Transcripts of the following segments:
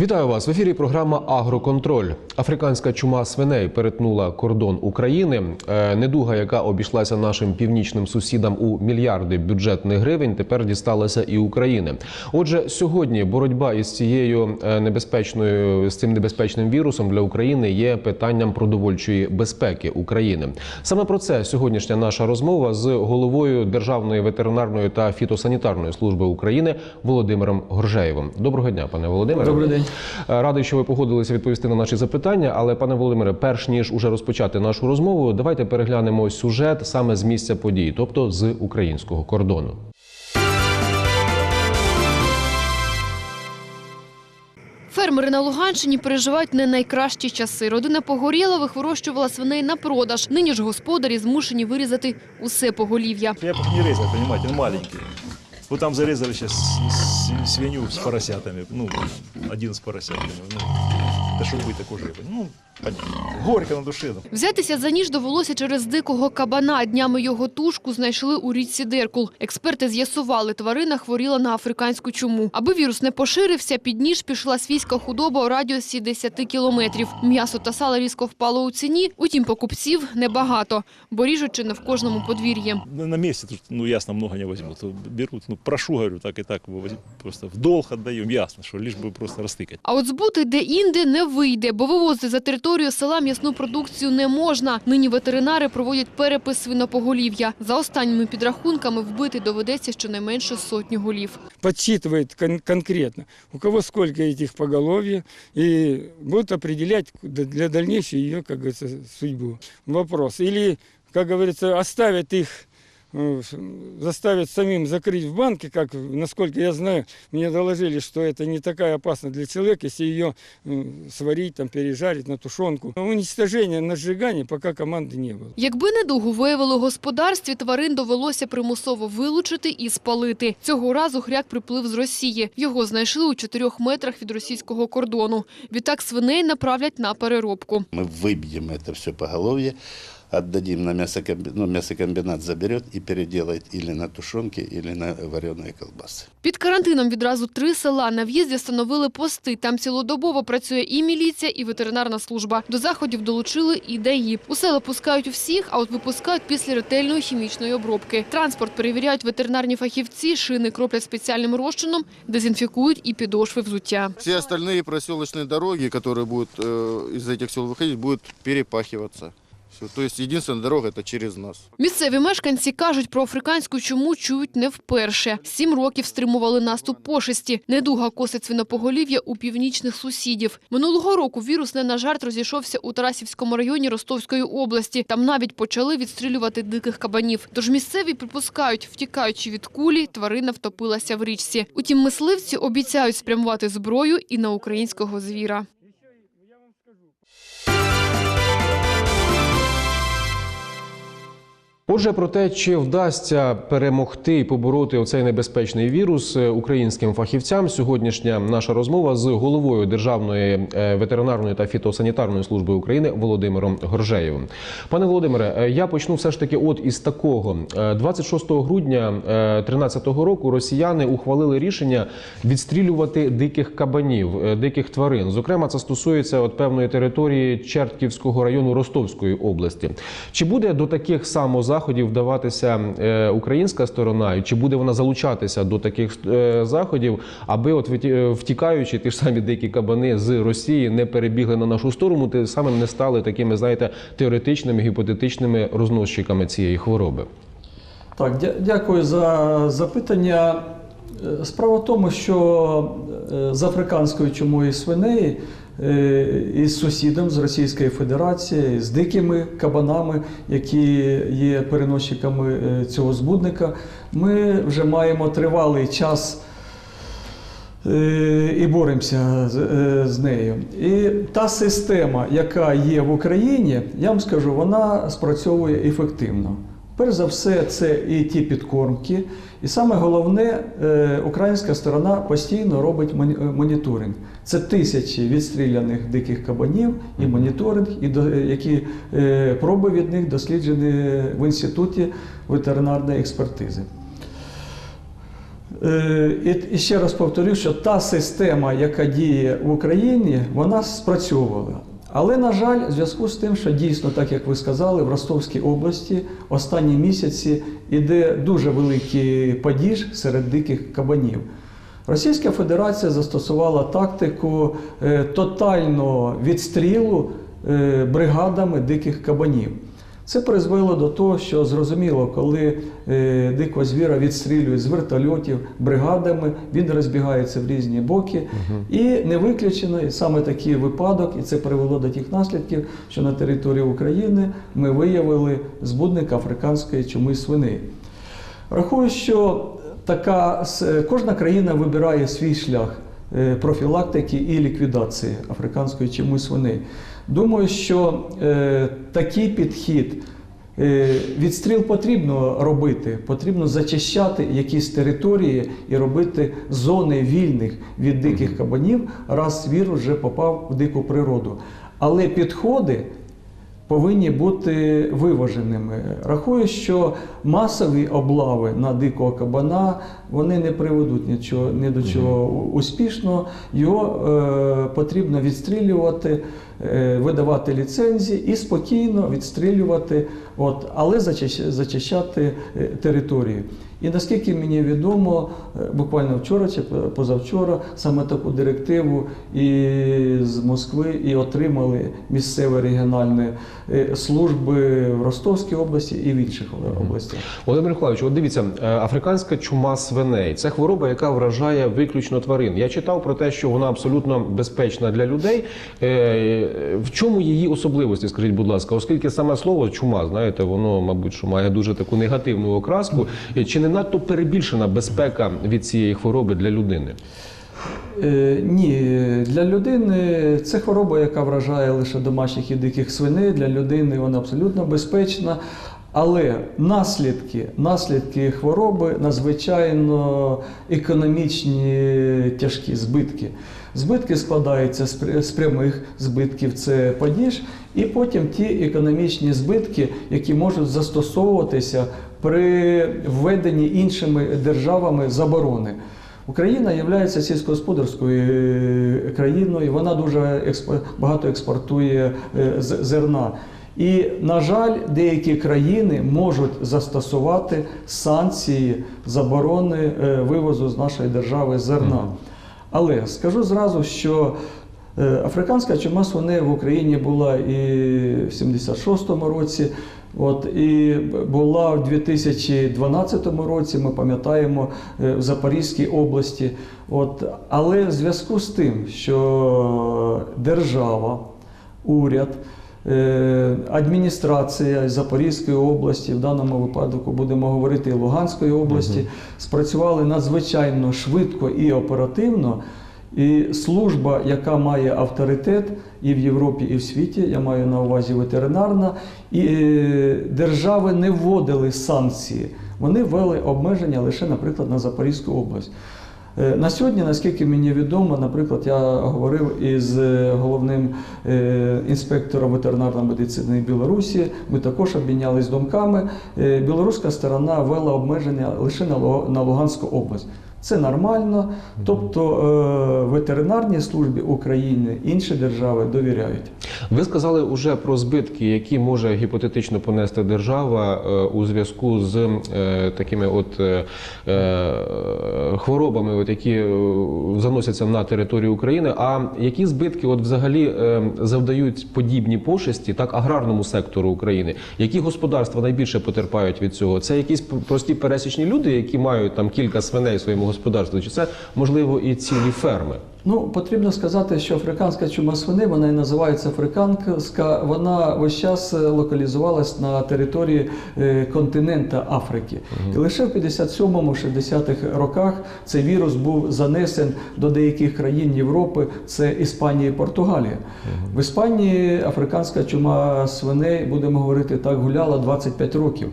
Вітаю вас в ефірі. Програма Агроконтроль. Африканська чума свиней перетнула кордон України. Е, Недуга, яка обійшлася нашим північним сусідам у мільярди бюджетних гривень, тепер дісталася і України. Отже, сьогодні боротьба із цією е, небезпечною з цим небезпечним вірусом для України є питанням продовольчої безпеки України. Саме про це сьогоднішня наша розмова з головою Державної ветеринарної та фітосанітарної служби України Володимиром Горжеєвим. Доброго дня, пане Володимире. Добрий день. Е, Радий, що ви погодилися відповісти на наші запитання. Але, пане Володимире, перш ніж уже розпочати нашу розмову, давайте переглянемо сюжет саме з місця події, тобто з українського кордону. Фермери на Луганщині переживають не найкращі часи. Родина Погорєлових вирощувала свиней на продаж. Нині ж господарі змушені вирізати усе поголів'я. Я их не резал, понимаете, он маленький. Вот там зарезали сейчас с- свинью с поросятами, ну, один с поросятами, ну, да что быть такой же, ну, понятно. Горько на душе. ну. Взятися за ніж довелося через дикого кабана. Днями його тушку знайшли у річці Деркул. Експерти з'ясували, тварина хворіла на африканську чуму. Аби вірус не поширився, під ніж пішла свійська худоба у радіусі 10 кілометрів. М'ясо та сало різко впало у ціні, утім покупців небагато, бо ріжуть чи не в кожному подвір'ї. На на месте, тут, ну, ясно, много не возьмут. Берут, ну, прошу, говорю, так и так, вывозить, просто в долг отдаем, ясно, что лишь бы просто растыкать. А от збути де-інде не вийде, бо вивозити за територію села м'ясну продукцію не можна. Нині ветеринари проводять перепис свинопоголів'я. За останніми підрахунками вбити доведеться щонайменше сотню голів. Подсчитывает кон- конкретно, у кого сколько этих поголовья, и будут определять д- для дальнейшей ее, как говорится, судьбу. Вопрос. Или, как говорится, оставят их э, с- заставят самим закрыть в банке, как, насколько я знаю, мне доложили, что это не такая опасна для человека, если ее м, сварить, там, пережарить на тушенку. Уничтожение на сжигание пока команды не было. Якби недугу виявили у господарстві, тварин довелося примусово вилучити і спалити. Цього разу хряк приплив з Росії. Його знайшли у чотирьох метрах від російського кордону. Відтак свиней направлять на переробку. Мы выбьем это все поголовье, отдадим на мясокомбинат, ну, мясокомбинат заберет и переделает или на тушенки, или на вареные колбасы. Під карантином відразу три села. На в'їзді встановили пости. Там цілодобово працює і міліція, і ветеринарна служба. До заходів долучили і ДАІ. У села пускають всіх, а от випускають після ретельної хімічної обробки. Транспорт перевіряють ветеринарні фахівці, шини кроплять спеціальним розчином, дезінфікують і підошви взуття. Все остальные проселочные дороги, которые будут э, из этих сел выходить, будут перепахиваться. Всё. То есть дорога это через нас. Місцеві мешканці кажуть, про африканську чуму чують не вперше. Сім років стримували наступ пошесті. Недуга косить свинопоголів'я у північних сусідів. Минулого року вірус не на жарт розійшовся у Тарасівському районі Ростовської області. Там навіть почали відстрілювати диких кабанів. Тож місцеві припускають, втікаючи від кулі, тварина втопилася в річці. Утім, мисливці обіцяють спрямувати зброю і на українського звіра. Отже, про те, чи вдасться перемогти і побороти оцей небезпечний вірус е, українським фахівцям, сьогоднішня наша розмова з головою Державної е, ветеринарної та фітосанітарної служби України Володимиром Горжеєвим. Пане Володимире, е, я почну все ж таки от із такого. Е, 26 грудня 2013 року росіяни ухвалили рішення відстрілювати диких кабанів, диких тварин. Зокрема, це стосується от певної території Чертківського району Ростовської області. Чи буде до таких самозаходів вдаватися е, українська сторона, і чи буде вона залучатися до таких е, заходів, аби от е, втікаючи ті ж самі дикі кабани з Росії не перебігли на нашу сторону, тим самим не стали такими, знаєте, теоретичними гіпотетичними розносчиками цієї хвороби? Так, дя- дякую за запитання. Справа в тому, що з африканською чумою свиней е, із сусідом з Російської Федерації, з дикими кабанами, які є переносчиками е, цього збудника, ми вже маємо тривалий час е, і боремося з, е, нею. І та система, яка є в Україні, я вам скажу, вона спрацьовує ефективно. Перш за все, це і ті підкормки. І саме головне, е, українська сторона постійно робить моні- е, моніторинг. Це тисячі відстріляних диких кабанів і моніторинг, і до- які е, проби від них досліджені в інституті ветеринарної експертизи. Е, І, і ще раз повторю, що та система, яка діє в Україні, вона спрацьовувала. Але, на жаль, в зв'язку з тим, що дійсно, так як ви сказали, в Ростовській області останні місяці іде дуже великий падіж серед диких кабанів. Російська Федерація застосувала тактику е, тотального відстрілу е, бригадами диких кабанів. Це призвело до того, що зрозуміло, коли е, дикого звіра відстрілюють з вертольотів бригадами, він розбігається в різні боки. І не виключено і саме такий випадок, і це привело до тих наслідків, що на території України ми виявили збудника африканської чуми свини. Рахую, що така кожна країна вибирає свій шлях е, профілактики і ліквідації африканської чуми свини. Думаю, що е, такий підхід. е, Відстріл потрібно робити, потрібно зачищати якісь території і робити зони вільних від диких кабанів, раз вірус вже попав в дику природу. Але підходи повинні бути виваженими. Рахую, що масові облави на дикого кабана вони не приведуть нічого ні до чого успішного. Його е, потрібно відстрілювати, е, видавати ліцензії і спокійно відстрілювати, от, але зачищ- зачищати е, територію. І наскільки мені відомо, е, буквально вчора чи позавчора саме таку директиву і з Москви і отримали місцеві регіональні е, служби в Ростовській області і в інших областях. Володимир Миколаївич, от дивіться, е, африканська чума свиней це хвороба, яка вражає виключно тварин. Я читав про те, що вона абсолютно безпечна для людей. В чому її особливості? Скажіть, будь ласка, оскільки саме слово чума, знаєте, воно, мабуть, що має дуже таку негативну окраску. Чи не надто перебільшена безпека від цієї хвороби для людини? Е, ні, для людини це хвороба, яка вражає лише домашніх і диких свиней. Для людини вона абсолютно безпечна. Але наслідки, наслідки хвороби надзвичайно економічні тяжкі збитки. Збитки складаються з прямих збитків, це падіж, і потім ті економічні збитки, які можуть застосовуватися при введенні іншими державами заборони. Україна є сільськогосподарською е, країною, вона дуже багато експортує е, зерна. І, на жаль, деякі країни можуть застосувати санкції заборони е, вивозу з нашої держави зерна. Але скажу зразу, що е, африканська чума свини в Україні була і в 76-му році. От і була в 2012 році, ми пам'ятаємо, е, в Запорізькій області. От, але в зв'язку з тим, що держава, уряд, адміністрація Запорізької області, в даному випадку будемо говорити і Луганської області, спрацювали надзвичайно швидко і оперативно. І служба, яка має авторитет і в Європі, і в світі, я маю на увазі ветеринарна, і е, держави не вводили санкції. Вони ввели обмеження лише, наприклад, на Запорізьку область. Е, На сьогодні, наскільки мені відомо, наприклад, я говорив із е, головним е, інспектором ветеринарної медицини Білорусі. Ми також обмінялись думками. Білоруська сторона ввела обмеження лише на Луганську область. Це нормально. Тобто е, ветеринарній службі України інші держави довіряють. Ви сказали уже про збитки, які може гіпотетично понести держава е, у зв'язку з е, такими от хворобами, от які заносяться на територію України. А які збитки, от взагалі завдають подібні пошесті так аграрному сектору України? Які господарства найбільше потерпають від цього? Це якісь прості пересічні люди, які мають там кілька свиней в своєму господарстві, чи це можливо і цілі ферми? Ну, потрібно сказати, що африканська чума свини, вона і називається африканська, вона весь час е, локалізувалась на території е, континента Африки. І лише в 57-60-х роках цей вірус був занесен до деяких країн Європи, це Іспанія і Португалія. В Іспанії африканська чума свиней, будемо говорити так, гуляла 25 років.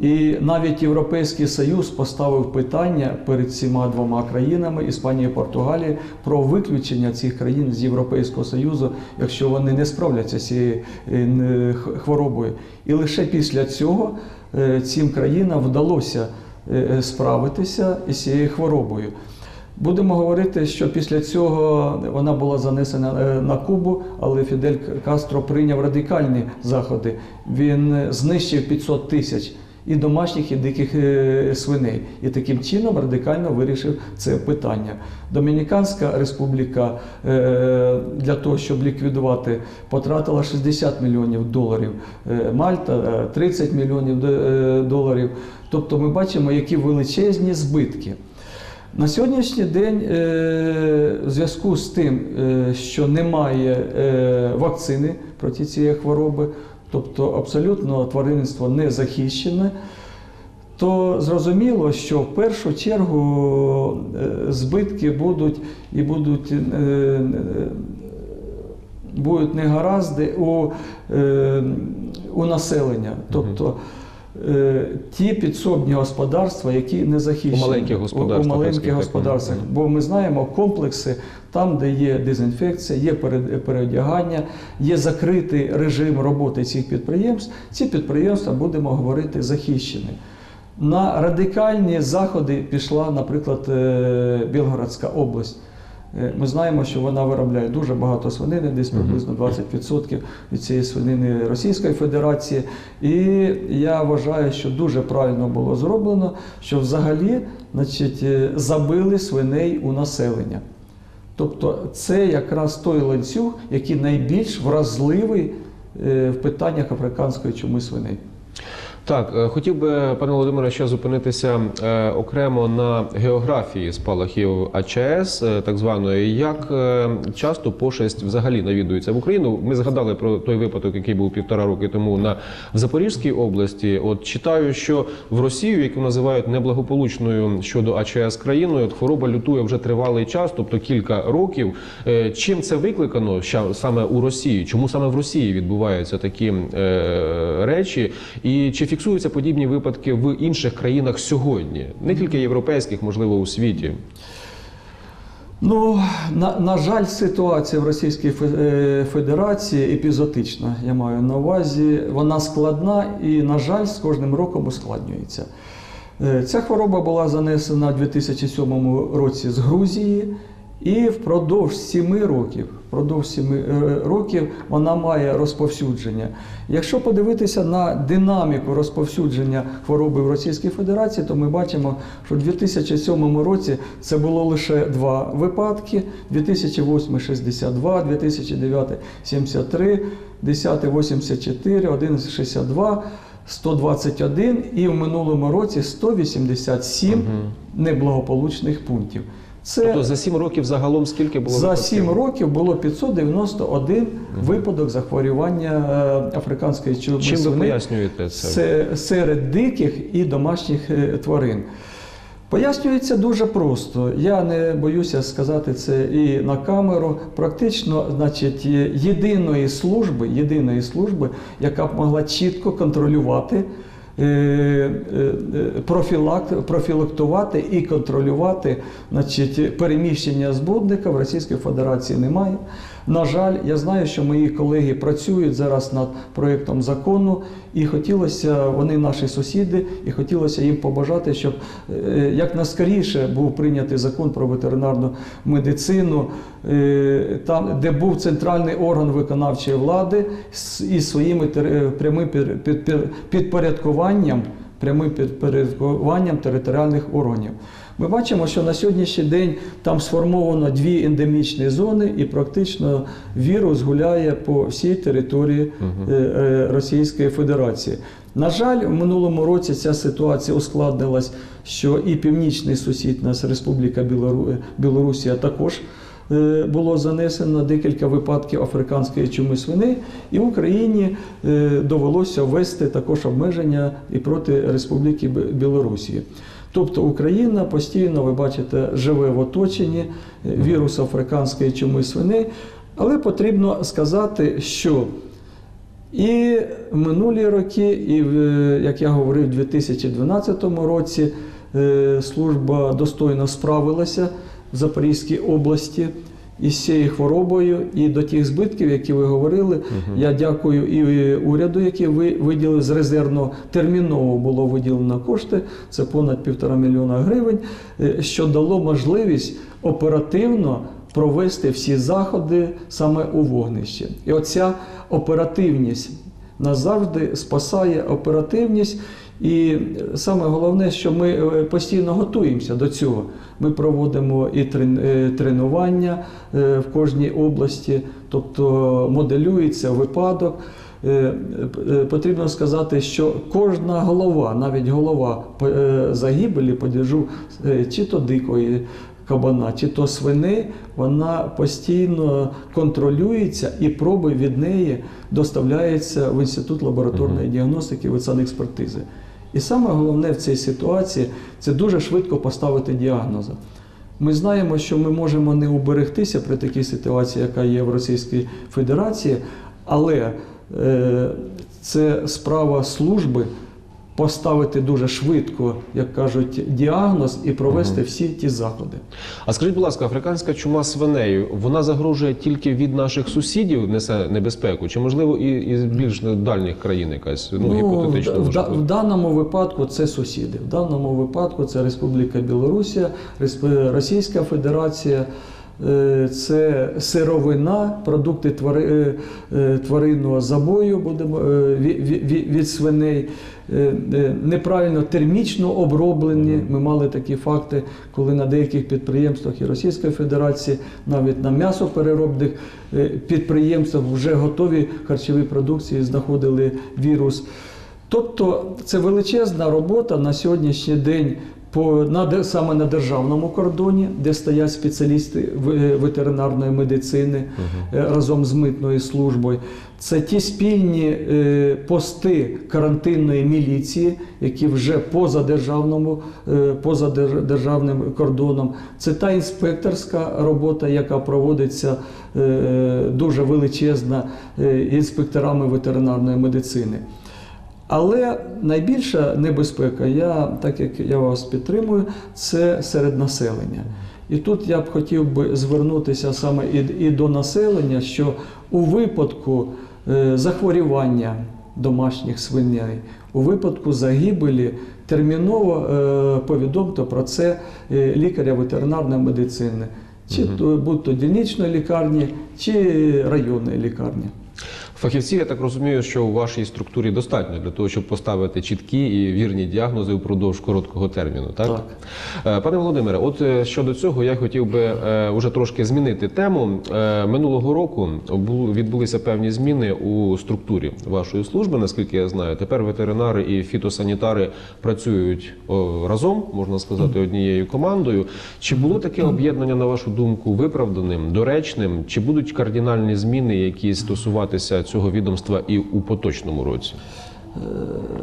І навіть Європейський Союз поставив питання перед цими двома країнами Іспанія і Португалія про виключення цих країн з Європейського Союзу, якщо вони не справляться з цією е, хворобою. І лише після цього е, цим країнам вдалося е, справитися із цією хворобою. Будемо говорити, що після цього вона була занесена на Кубу, але Фідель Кастро прийняв радикальні заходи. Він знищив 500 тисяч і домашніх, і диких е, свиней. І таким чином радикально вирішив це питання. Домініканська республіка е, для того, щоб ліквідувати, потратила 60 мільйонів доларів. Е, Мальта е, 30 мільйонів доларів. Тобто ми бачимо, які величезні збитки. На сьогоднішній день, в зв'язку з тим, що немає вакцини проти цієї хвороби, тобто абсолютно тваринництво не захищене, то зрозуміло, що в першу чергу е, збитки будуть і будуть. е, е, Будуть негаразди у, е, у населення. Тобто е, ті підсобні господарства, які не захищені. У маленьких У, господарствах, у маленьких господарствах. Бо ми знаємо комплекси, там, де є дезінфекція, є пере- переодягання, є закритий режим роботи цих підприємств. Ці підприємства, будемо говорити, захищені. На радикальні заходи пішла, наприклад, е, Білгородська область. Е, Ми знаємо, що вона виробляє дуже багато свинини, десь приблизно 20% від цієї свинини Російської Федерації. І я вважаю, що дуже правильно було зроблено, що взагалі значить, е, забили свиней у населення. Тобто це якраз той ланцюг, який найбільш вразливий е, в питаннях африканської чуми свиней. Так, е, хотів би, пане Володимире, ще зупинитися е, окремо на географії спалахів АЧС, е, так званої. Як часто пошесть взагалі навідується в Україну? Ми згадали про той випадок, який був півтора роки тому на Запорізькій області. От читаю, що в Росію, яку називають неблагополучною щодо АЧС країною, от хвороба лютує вже тривалий час, тобто кілька років. Чим це викликано саме у Росії? Чому саме в Росії відбуваються такі речі? І чи фіксуються подібні випадки в інших країнах сьогодні, не тільки європейських, можливо, у світі? Ну, на, на жаль, ситуація в Російській е, Федерації епізотична. Я маю на увазі, вона складна і, на жаль, з кожним роком ускладнюється. Е, Ця хвороба була занесена у 2007 році з Грузії, і впродовж 7 років, впродовж 7 е, років вона має розповсюдження. Якщо подивитися на динаміку розповсюдження хвороби в Російській Федерації, то ми бачимо, що в 2007 році це було лише два випадки: 2008 – 62, 2009 – 73, 10 – 84, 11 – 62, 121 і в минулому році 187 неблагополучних пунктів. Це Тобто за сім років загалом скільки було за випадків? 7 років було 591 випадок захворювання е, африканської чуми Чим ви пояснюєте це? Це серед диких і домашніх е, тварин. Пояснюється дуже просто. Я не боюся сказати це і на камеру. Практично, значить, єдиної служби, єдиної служби, яка б могла чітко контролювати. Е, е, профілак- профілактувати і контролювати значить, переміщення збудника в Російській Федерації немає. На жаль, я знаю, що мої колеги працюють зараз над проєктом закону, і хотілося, вони наші сусіди, і хотілося їм побажати, щоб е, якнаскоріше був прийнятий закон про ветеринарну медицину, е, там, де був центральний орган виконавчої влади із своїми тер- прямим під- під- під- підпорядкуванням, прямим підпорядкуванням територіальних органів. Ми бачимо, що на сьогоднішній день там сформовано дві ендемічні зони, і практично вірус гуляє по всій території е, е, Російської Федерації. На жаль, в минулому році ця ситуація ускладнилась, що і північний сусід нас, Республіка Білору... Білорусія, також е, було занесено декілька випадків африканської чуми свини, і в Україні довелося ввести також обмеження і проти Республіки Бі- Білорусі. Тобто Україна постійно, ви бачите, живе в оточенні е, вірусу африканської чуми свини, але потрібно сказати, що і в минулі роки, і е, як я говорив, у 2012 році е, служба достойно справилася в Запорізькій області. Із цією хворобою і до тих збитків, які ви говорили. Я дякую і уряду, який ви виділив з резервного терміново було виділено кошти. Це понад півтора мільйона гривень, е, що дало можливість оперативно провести всі заходи саме у вогнищі. І оця оперативність назавжди спасає оперативність. І саме головне, що ми е, постійно готуємося до цього. Ми проводимо і е, тренування е, в кожній області, тобто моделюється випадок. Потрібно сказати, що кожна голова, навіть голова загибелі падежу, е, чи то дикої кабана, чи то свини, вона постійно контролюється і проби від неї доставляються в інститут лабораторної діагностики в експертизи. І саме головне в цій ситуації це дуже швидко поставити діагнози. Ми знаємо, що ми можемо не уберегтися при такій ситуації, яка є в Російській Федерації, але е, це справа служби поставити дуже швидко, як кажуть, діагноз і провести всі ті заходи. А скажіть, будь ласка, африканська чума свинею вона загрожує тільки від наших сусідів, несе небезпеку, чи можливо і, і з більш дальніх країн якась ну, гіпотетично в, може в бути? даному випадку це сусіди. В даному випадку це Республіка Білорусія, Респ- Російська Федерація. Е, Це сировина, продукти е, е, тваринного забою будемо ві- ві- ві- від свиней, неправильно термічно оброблені. Ми мали такі факти, коли на деяких підприємствах і Російської Федерації, навіть на м'ясопереробних підприємствах вже готові харчові продукції знаходили вірус. Тобто це величезна робота на сьогоднішній день по на саме на державному кордоні, де стоять спеціалісти в- ветеринарної медицини е, разом з митною службою. Це ті спільні е, пости карантинної міліції, які вже поза державному, е, поза державним кордоном. Це та інспекторська робота, яка проводиться е, дуже величезна е, інспекторами ветеринарної медицини. Але найбільша небезпека, я, так як я вас підтримую, це серед населення. І тут я б хотів би звернутися саме і, і до населення, що у випадку е, захворювання домашніх свиней, у випадку загибелі терміново е, повідомте про це е, лікаря ветеринарної медицини, чи то будь то дільничної лікарні, чи районної лікарні. Фахівців, я так розумію, що у вашій структурі достатньо для того, щоб поставити чіткі і вірні діагнози упродовж короткого терміну. Так, Так. Е, пане Володимире, от е, щодо цього я хотів би е, уже трошки змінити тему. Е, Минулого року бу- відбулися певні зміни у структурі вашої служби. Наскільки я знаю, тепер ветеринари і фітосанітари працюють разом, можна сказати, однією командою. Чи було таке об'єднання, на вашу думку, виправданим, доречним? Чи будуть кардинальні зміни, які стосуватися цього відомства і у поточному році?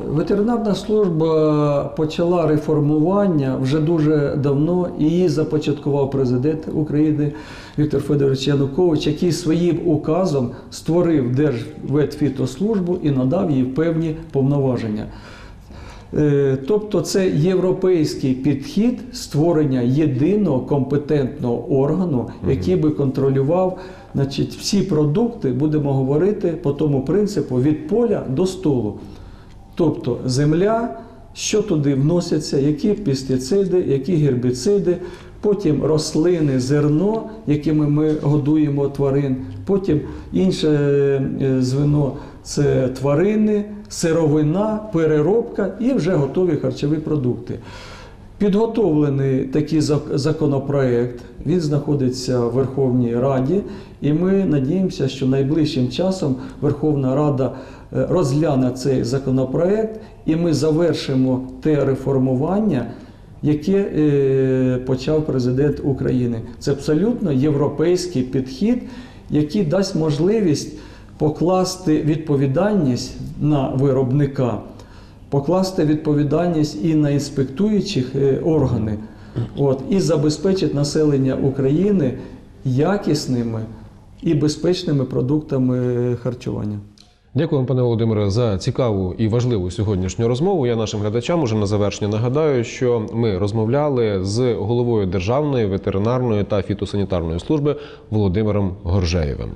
Ветеринарна служба почала реформування вже дуже давно, і її започаткував президент України Віктор Федорович Янукович, який своїм указом створив Держветфітослужбу і надав їй певні повноваження. Е, Тобто це європейський підхід створення єдиного компетентного органу, який би контролював значить, всі продукти, будемо говорити по тому принципу від поля до столу. Тобто земля, що туди вносяться, які пестициди, які гербіциди, потім рослини, зерно, якими ми годуємо тварин, потім інше е, звено це тварини, сировина, переробка і вже готові харчові продукти. Підготовлений такий законопроект, він знаходиться в Верховній Раді, і ми надіємося, що найближчим часом Верховна Рада е, розгляне цей законопроект, і ми завершимо те реформування, яке е, почав президент України. Це абсолютно європейський підхід, який дасть можливість покласти відповідальність на виробника покласти відповідальність і на інспектуючих е, органи, от, і забезпечить населення України якісними і безпечними продуктами харчування. Дякую, пане Володимире, за цікаву і важливу сьогоднішню розмову. Я нашим глядачам уже на завершення нагадаю, що ми розмовляли з головою Державної ветеринарної та фітосанітарної служби Володимиром Горжеєвим.